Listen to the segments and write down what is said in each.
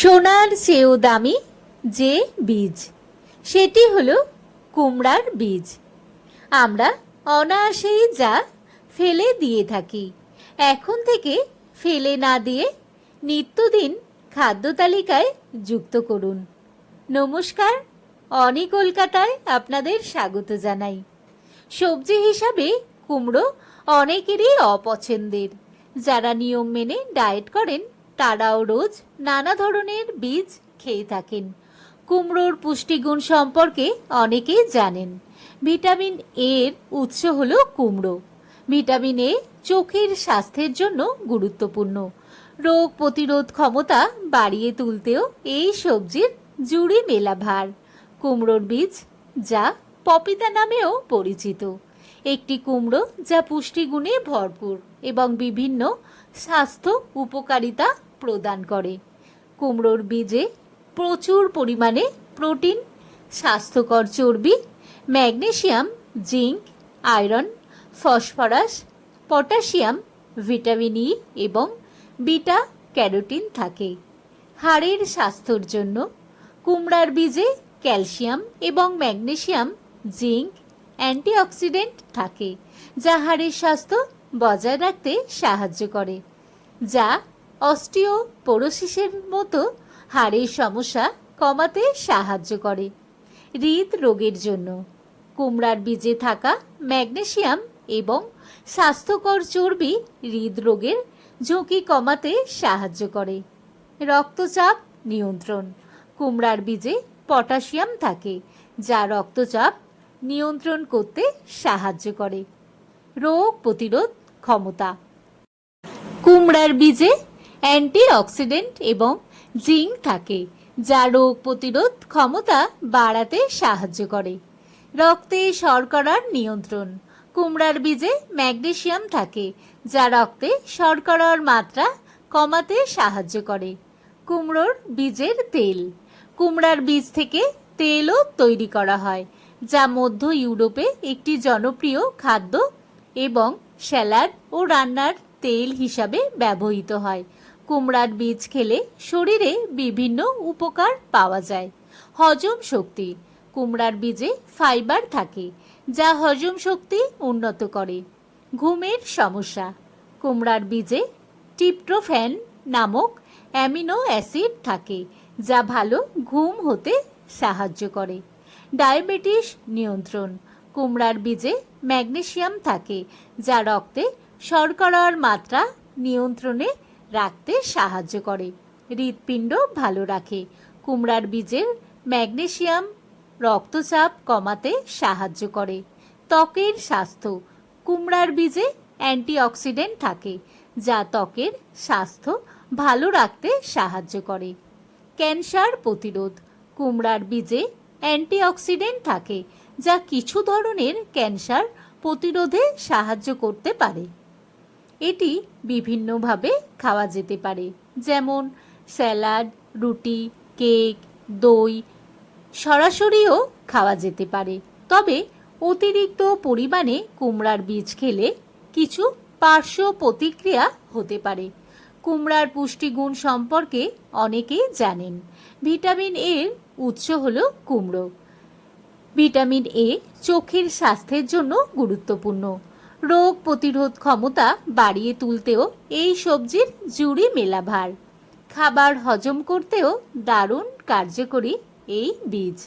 সোনার চেয়েও দামি যে বীজ, সেটি হলো কুমড়ার বীজ। আমরা অনায়াসেই যা ফেলে দিয়ে থাকি, এখন থেকে ফেলে না দিয়ে নিত্যদিন খাদ্য তালিকায় যুক্ত করুন। নমস্কার, অনি কলকাতায় আপনাদের স্বাগত জানাই। সবজি হিসাবে কুমড়ো অনেকেরই অপছন্দের। যারা নিয়ম মেনে ডায়েট করেন তারাও রোজ নানা ধরনের বীজ খেয়ে থাকেন। কুমড়োর পুষ্টিগুণ সম্পর্কে অনেকেই জানেন। ভিটামিন এর উৎস হলো কুমড়ো। ভিটামিন এ চোখের স্বাস্থ্যের জন্য গুরুত্বপূর্ণ। রোগ প্রতিরোধ ক্ষমতা বাড়িয়ে তুলতেও এই সবজির জুড়ি মেলা ভার কুমড়োর বীজ যা পপিতা নামেও পরিচিত। একটি কুমড়ো যা পুষ্টিগুণে ভরপুর এবং বিভিন্ন স্বাস্থ্য উপকারিতা প্রদান করে। কুমড়োর বীজে প্রচুর পরিমাণে প্রোটিন, স্বাস্থ্যকর চর্বি magnesium zinc, iron, phosphorus, potassium, vitamin E এবং বিটা ক্যারোটিন থাকে। হাড়ের স্বাস্থ্যর জন্য কুমড়ার বীজে ক্যালসিয়াম এবং ম্যাগনেসিয়াম জিঙ্ক, অ্যান্টিঅক্সিডেন্ট থাকে, যা হাড়ের স্বাস্থ্য বজায় রাখতে সাহায্য করে, যা অস্টিওপোরোসিসের মতো হাড়ের সমস্যা কমাতে সাহায্য করে হৃদরোগের জন্য। কুমড়ার বীজে থাকা ম্যাগনেসিয়াম এবং স্বাস্থ্যকর চর্বি হৃদরোগের ঝুঁকি কমাতে সাহায্য করে। রক্তচাপ নিয়ন্ত্রণ। কুমড়ার বীজে পটাশিয়াম থাকে, যা রক্তচাপ নিয়ন্ত্রণ করতে সাহায্য করে। রোগ প্রতিরোধ ক্ষমতা। কুমড়ার বীজে অ্যান্টিঅক্সিডেন্ট এবং জিঙ্ক থাকে, যা রোগ প্রতিরোধ ক্ষমতা বাড়াতে সাহায্য করে। রক্তে শর্করার নিয়ন্ত্রণ। কুমড়ার বীজে ম্যাগনেসিয়াম থাকে, যা রক্তে শর্করার মাত্রা কমাতে সাহায্য করে। কুমড়োর বীজের তেল। কুমড়ার বীজ থেকে তেলও তৈরি করা হয়, যা মধ্য ইউরোপে একটি জনপ্রিয় খাদ্য এবং স্যালাড ও রান্নার তেল হিসাবে ব্যবহৃত হয়। কুমড়ার বীজ খেলে শরীরে বিভিন্ন উপকার পাওয়া যায়। হজম শক্তি। কুমড়ার বীজে ফাইবার থাকে, যা হজম শক্তি উন্নত করে। ঘুমের সমস্যা। কুমড়ার বীজে টিপ্টোফ্যান নামক অ্যামিনো অ্যাসিড থাকে, যা ভালো ঘুম হতে সাহায্য করে। ডায়াবেটিস নিয়ন্ত্রণ। কুমড়ার বীজে ম্যাগনেসিয়াম থাকে, যা রক্তে শর্করার মাত্রা নিয়ন্ত্রণে রাখতে সাহায্য করে। হৃৎপিণ্ড ভালো রাখে। কুমড়ার বীজের ম্যাগনেসিয়াম রক্তচাপ কমাতে সাহায্য করে। ত্বকের স্বাস্থ্য। কুমড়ার বীজে অ্যান্টিঅক্সিডেন্ট থাকে, যা ত্বকের স্বাস্থ্য ভালো রাখতে সাহায্য করে। ক্যান্সার প্রতিরোধ। কুমড়ার বীজে অ্যান্টিঅক্সিডেন্ট থাকে, যা কিছু ধরনের ক্যান্সার প্রতিরোধে সাহায্য করতে পারে। এটি বিভিন্নভাবে খাওয়া যেতে পারে। যেমন স্যালাড, রুটি, কেক, দই সরাসরিও খাওয়া যেতে পারে। তবে অতিরিক্ত পরিমাণে কুমড়ার বীজ খেলে কিছু পার্শ্ব প্রতিক্রিয়া হতে পারে। কুমড়ার পুষ্টিগুণ সম্পর্কে অনেকেই জানেন। ভিটামিন এর উৎস হল কুমড়ো। ভিটামিন এ চোখের স্বাস্থ্যের জন্য গুরুত্বপূর্ণ। রোগ প্রতিরোধ ক্ষমতা বাড়িয়ে তুলতেও এই সবজির জুড়ি মেলা ভার খাবার হজম করতেও দারুণ কার্যকরী এই বীজ।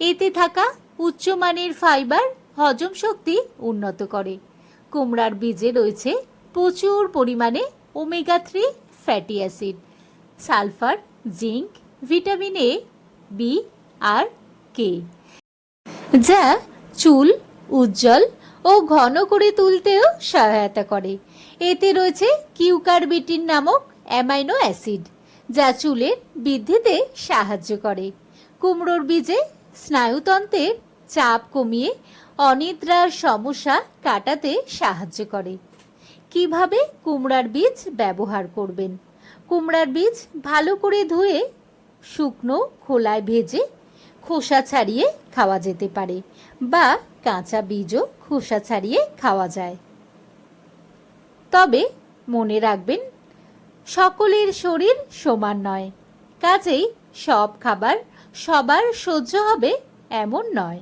এতে থাকা উচ্চমানের ফাইবার হজম শক্তি উন্নত করে। কুমড়ার বীজে রয়েছে প্রচুর পরিমাণে omega three fatty acid, sulphur, zinc, vitamin A, B, R, K, যা চুল, উজ্জ্বল ও ঘন করে তুলতেও সহায়তা করে। এতে রয়েছে কিউকারবিটিন নামক অ্যামাইনো অ্যাসিড, যা চুলের বৃদ্ধিতে সাহায্য করে। কুমড়োর বীজে স্নায়ুতন্ত্রের চাপ কমিয়ে অনিদ্রার সমস্যা কাটাতে সাহায্য করে। কীভাবে কুমড়ার বীজ ব্যবহার করবেন? কুমড়ার বীজ ভালো করে ধুয়ে শুকনো খোলায় ভেজে খোসা ছাড়িয়ে খাওয়া যেতে পারে বা কাঁচা বীজও খোসা ছাড়িয়ে খাওয়া যায়। তবে মনে রাখবেন, সকলের শরীর সমান নয়। কাজেই সব খাবার সবার সহ্য হবে এমন নয়।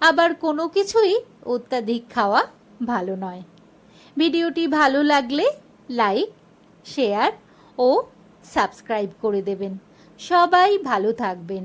আবার কোনো কিছুই অত্যাধিক খাওয়া ভালো নয়। ভিডিওটি ভালো লাগলে লাইক, শেয়ার ও সাবস্ক্রাইব করে দেবেন। সবাই ভালো থাকবেন।